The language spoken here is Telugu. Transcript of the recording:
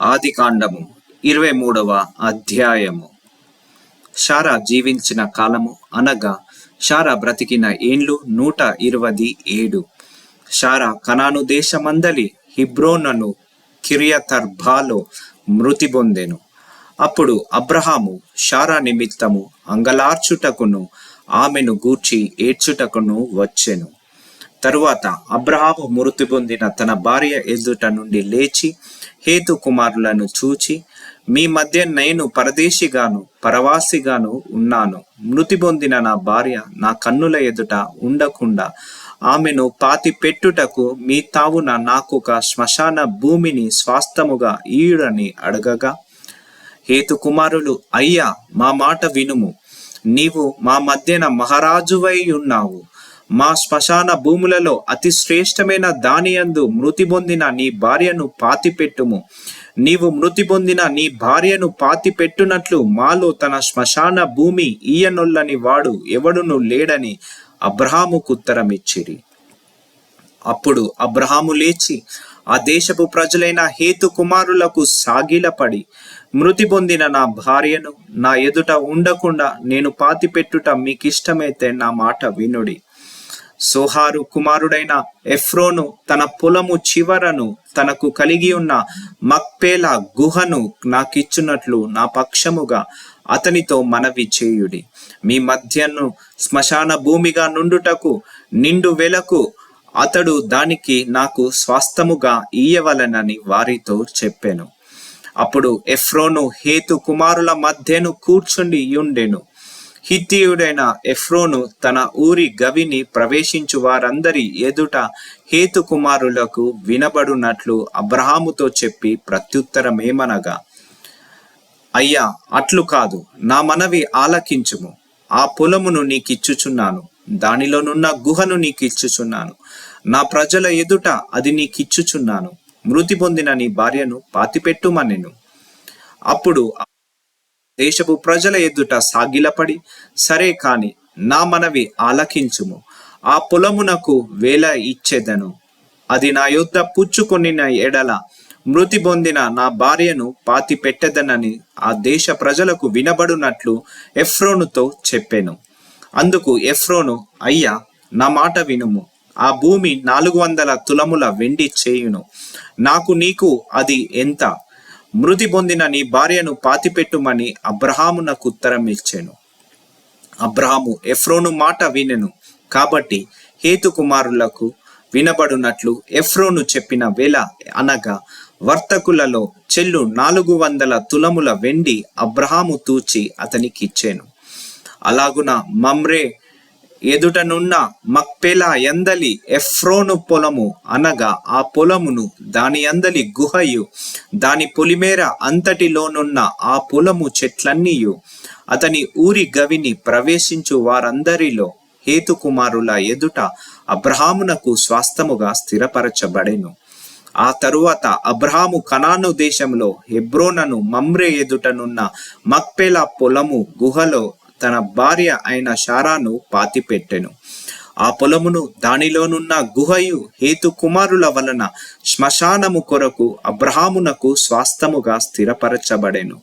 ఆది కాండము ఇరవై మూడవ అధ్యాయము. షారా జీవించిన కాలము అనగా షారా బ్రతికిన ఏండ్లు నూట ఇరవది ఏడు. షారా కనాను దేశమందలి హిబ్రోనను కిరియతర్భాలో మృతి పొందెను. అప్పుడు అబ్రహాము షారా నిమిత్తము అంగలార్చుటకును ఆమెను గూర్చి ఏడ్చుటకును వచ్చెను. తరువాత అబ్రహాము మృతి పొందిన తన భార్య ఎదుట నుండి లేచి హేతు కుమారులను చూచి మీ మధ్య నేను పరదేశిగాను పరవాసిగాను ఉన్నాను. మృతి పొందిన నా భార్య నా కన్నుల ఎదుట ఉండకుండా ఆమెను పాతి పెట్టుటకు మీ తావున నాకొక శ్మశాన భూమిని స్వాస్థముగా ఈయుడని అడగగా హేతు కుమారులు అయ్యా మా మాట వినుము. నీవు మా మధ్యన మహారాజువై ఉన్నావు. మా శ్మశాన భూములలో అతి శ్రేష్టమైన దానియందు మృతి పొందిన నీ భార్యను పాతిపెట్టుము నీవు మృతి పొందిన నీ భార్యను పాతి పెట్టునట్లు మాలో తన శ్మశాన భూమి ఈయనొల్లని వాడు ఎవడును లేడని అబ్రహాముకు ఉత్తరమిచ్చిరి. అప్పుడు అబ్రహాము లేచి ఆ దేశపు ప్రజలైన హేతు కుమారులకు సాగిలపడి మృతి పొందిన నా భార్యను నా ఎదుట ఉండకుండా నేను పాతిపెట్టుట మీకిష్టమైతే నా మాట వినుడి. సోహారు కుమారుడైన ఎఫ్రోను తన పొలము చివరను తనకు కలిగి ఉన్న మక్పేల గుహను నాకిచ్చున్నట్లు నా పక్షముగా అతనితో మనవి చేయుడి. మీ మధ్యను శ్మశాన భూమిగా నుండుటకు నిండు వెలకు అతడు దానికి నాకు స్వాస్థముగా ఇయ్యవలనని వారితో చెప్పాను. అప్పుడు ఎఫ్రోను హేతు కుమారుల మధ్యను కూర్చుండి యుండెను. హిత్తియుడైన ఎఫ్రోను తన ఊరి గవిని ప్రవేశించు వారందరి ఎదుట హేతు కుమారులకు వినబడునట్లు అబ్రహాముతో చెప్పి ప్రత్యుత్తరమేమనగా అయ్యా అట్లు కాదు నా మనవి ఆలకించుము. ఆ పొలమును నీకిచ్చుచున్నాను. దానిలోనున్న గుహను నీకిచ్చుచున్నాను. నా ప్రజల ఎదుట అది నీకిచ్చుచున్నాను. మృతి పొందిన నీ భార్యను పాతిపెట్టుమనెను అప్పుడు దేశపు ప్రజల ఎదుట సాగిలపడి సరే కాని నా మనవి ఆలకించుము. ఆ పొలమునకు వేల ఇచ్చేదను. అది నా యొద్ద పుచ్చుకొనిన ఎడల మృతి పొందిన నా భార్యను పాతి పెట్టదనని ఆ దేశ ప్రజలకు వినబడునట్లు ఎఫ్రోనుతో చెప్పాను. అందుకు ఎఫ్రోను అయ్యా నా మాట వినుము. ఆ భూమి నాలుగు వందల తులముల వెండి చేయును. నాకు నీకు అది ఎంత? మృతి పొందిన నీ భార్యను పాతిపెట్టుమని అబ్రహామునకు ఉత్తరం ఇచ్చాను. అబ్రహాము ఎఫ్రోను మాట వినెను. కాబట్టి హేతు కుమారులకు వినబడునట్లు ఎఫ్రోను చెప్పిన వేళ అనగా వర్తకులలో చెల్లు నాలుగు వందల తులముల వెండి అబ్రహాము తూచి అతనికి ఇచ్చాను అలాగున మమ్రే ఎదుటనున్న మక్పెలా ఎందలి ఎఫ్రోను పొలము అనగా ఆ పొలమును దాని అందలి గుహయు దాని పొలిమేర అంతటిలోనున్న ఆ పొలము చెట్లన్నీయు. అతని ఊరి గవిని ప్రవేశించు వారందరిలో హేతుకుమారుల ఎదుట అబ్రహామునకు స్వాస్థముగా స్థిరపరచబడెను. ఆ తరువాత అబ్రహాము కనాను దేశంలో హెబ్రోనను మమ్రే ఎదుటనున్న మక్పేలా పొలము గుహలో తన భార్య అయిన షారాను పాతిపెట్టెను. ఆ పొలమును దానిలోనున్న గుహయు హేతు కుమారుల వలన శ్మశానము కొరకు అబ్రహామునకు స్వాస్థముగా స్థిరపరచబడెను.